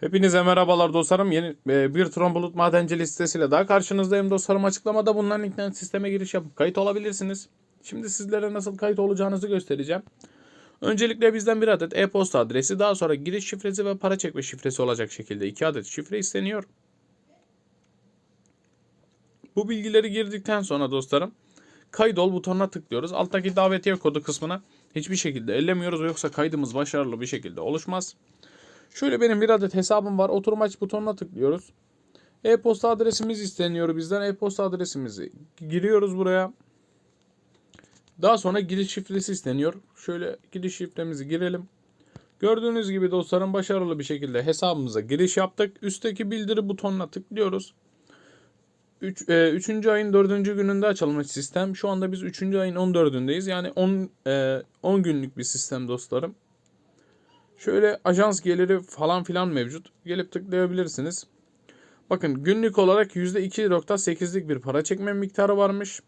Hepinize merhabalar dostlarım. Yeni e, bir Tron Bulut Madenci listesiyle daha karşınızdayım dostlarım. Açıklamada bulunan linkten sisteme giriş yapıp kayıt olabilirsiniz. Şimdi sizlere nasıl kayıt olacağınızı göstereceğim. Öncelikle bizden bir adet e-posta adresi, daha sonra giriş şifresi ve para çekme şifresi olacak şekilde iki adet şifre isteniyor. Bu bilgileri girdikten sonra dostlarım kaydol butonuna tıklıyoruz. Alttaki davetiye kodu kısmına hiçbir şekilde ellemiyoruz yoksa kaydımız başarılı bir şekilde oluşmaz. Şöyle benim bir adet hesabım var. Oturum aç butonuna tıklıyoruz. E-posta adresimiz isteniyor bizden. E-posta adresimizi giriyoruz buraya. Daha sonra giriş şifresi isteniyor. Şöyle giriş şifremizi girelim. Gördüğünüz gibi dostlarım başarılı bir şekilde hesabımıza giriş yaptık. Üstteki bildiri butonuna tıklıyoruz. 3. Üç, 3. ayın 4. gününde açılmış sistem. Şu anda biz 3. ayın 14'ündeyiz. Yani 10 e, 10 günlük bir sistem dostlarım. Şöyle ajans geliri falan filan mevcut. Gelip tıklayabilirsiniz. Bakın günlük olarak %2.8'lik bir para çekme miktarı varmış.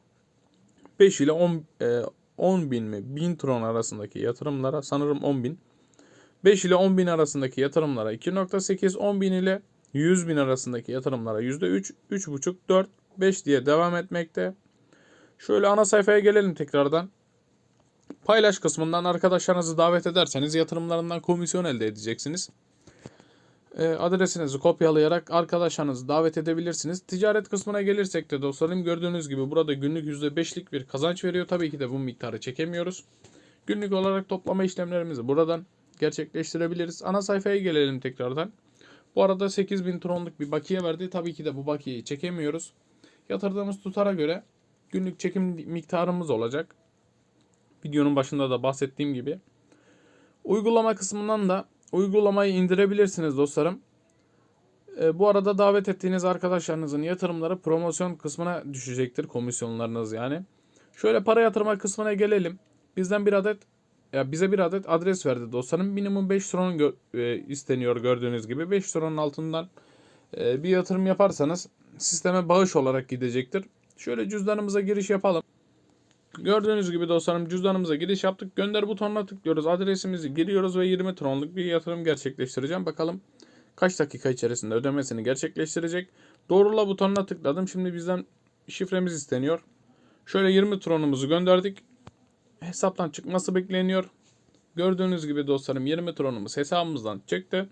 5 ile 10, e, 10 bin mi 1000 tron arasındaki yatırımlara sanırım 10 bin. 5 ile 10 bin arasındaki yatırımlara 2.8, 10 bin ile 100 bin arasındaki yatırımlara %3, 3.5, 4, 5 diye devam etmekte. Şöyle ana sayfaya gelelim tekrardan. Paylaş kısmından arkadaşlarınızı davet ederseniz yatırımlarından komisyon elde edeceksiniz. E, adresinizi kopyalayarak arkadaşlarınızı davet edebilirsiniz. Ticaret kısmına gelirsek de dostlarım gördüğünüz gibi burada günlük %5'lik bir kazanç veriyor. Tabii ki de bu miktarı çekemiyoruz. Günlük olarak toplama işlemlerimizi buradan gerçekleştirebiliriz. Ana sayfaya gelelim tekrardan. Bu arada 8000 tronluk bir bakiye verdi. Tabii ki de bu bakiyeyi çekemiyoruz. Yatırdığımız tutara göre günlük çekim miktarımız olacak. Videonun başında da bahsettiğim gibi. Uygulama kısmından da uygulamayı indirebilirsiniz dostlarım. E, bu arada davet ettiğiniz arkadaşlarınızın yatırımları promosyon kısmına düşecektir. Komisyonlarınız yani. Şöyle para yatırma kısmına gelelim. Bizden bir adet ya bize bir adet adres verdi dostlarım. Minimum 5 tron gö- e, isteniyor gördüğünüz gibi. 5 tronun altından e, bir yatırım yaparsanız sisteme bağış olarak gidecektir. Şöyle cüzdanımıza giriş yapalım. Gördüğünüz gibi dostlarım cüzdanımıza giriş yaptık. Gönder butonuna tıklıyoruz. Adresimizi giriyoruz ve 20 tronluk bir yatırım gerçekleştireceğim. Bakalım kaç dakika içerisinde ödemesini gerçekleştirecek. Doğrula butonuna tıkladım. Şimdi bizden şifremiz isteniyor. Şöyle 20 tronumuzu gönderdik. Hesaptan çıkması bekleniyor. Gördüğünüz gibi dostlarım 20 tronumuz hesabımızdan çıktı.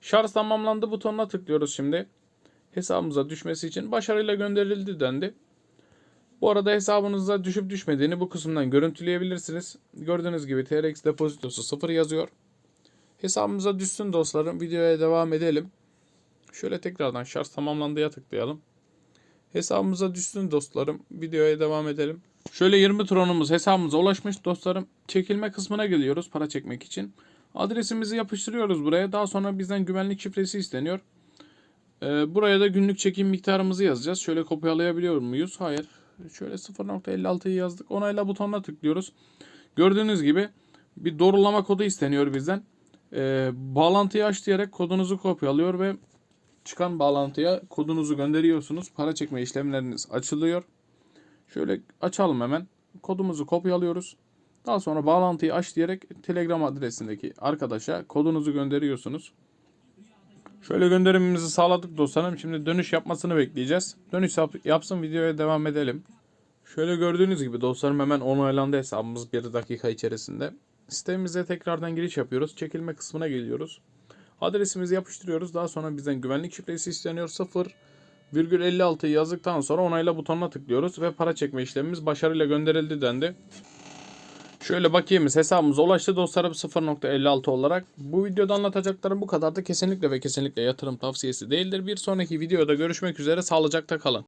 Şarj tamamlandı butonuna tıklıyoruz şimdi. Hesabımıza düşmesi için başarıyla gönderildi dendi. Bu arada hesabınızda düşüp düşmediğini bu kısımdan görüntüleyebilirsiniz. Gördüğünüz gibi TRX depozitosu 0 yazıyor. Hesabımıza düşsün dostlarım. Videoya devam edelim. Şöyle tekrardan şarj tamamlandıya tıklayalım. Hesabımıza düşsün dostlarım. Videoya devam edelim. Şöyle 20 tronumuz hesabımıza ulaşmış dostlarım. Çekilme kısmına geliyoruz para çekmek için. Adresimizi yapıştırıyoruz buraya. Daha sonra bizden güvenlik şifresi isteniyor. Ee, buraya da günlük çekim miktarımızı yazacağız. Şöyle kopyalayabiliyor muyuz? Hayır. Şöyle 0.56'yı yazdık. Onayla butonuna tıklıyoruz. Gördüğünüz gibi bir doğrulama kodu isteniyor bizden. Ee, bağlantıyı aç diyerek kodunuzu kopyalıyor ve çıkan bağlantıya kodunuzu gönderiyorsunuz. Para çekme işlemleriniz açılıyor. Şöyle açalım hemen. Kodumuzu kopyalıyoruz. Daha sonra bağlantıyı aç diyerek Telegram adresindeki arkadaşa kodunuzu gönderiyorsunuz. Şöyle gönderimimizi sağladık dostlarım. Şimdi dönüş yapmasını bekleyeceğiz. Dönüş yap- yapsın videoya devam edelim. Şöyle gördüğünüz gibi dostlarım hemen onaylandı hesabımız 1 dakika içerisinde. Sitemize tekrardan giriş yapıyoruz. Çekilme kısmına geliyoruz. Adresimizi yapıştırıyoruz. Daha sonra bizden güvenlik şifresi isteniyor. 0,56 yazdıktan sonra onayla butonuna tıklıyoruz ve para çekme işlemimiz başarıyla gönderildi dendi. Şöyle bakiyemiz hesabımıza ulaştı dostlarım 0.56 olarak. Bu videoda anlatacaklarım bu kadar da kesinlikle ve kesinlikle yatırım tavsiyesi değildir. Bir sonraki videoda görüşmek üzere sağlıcakla kalın.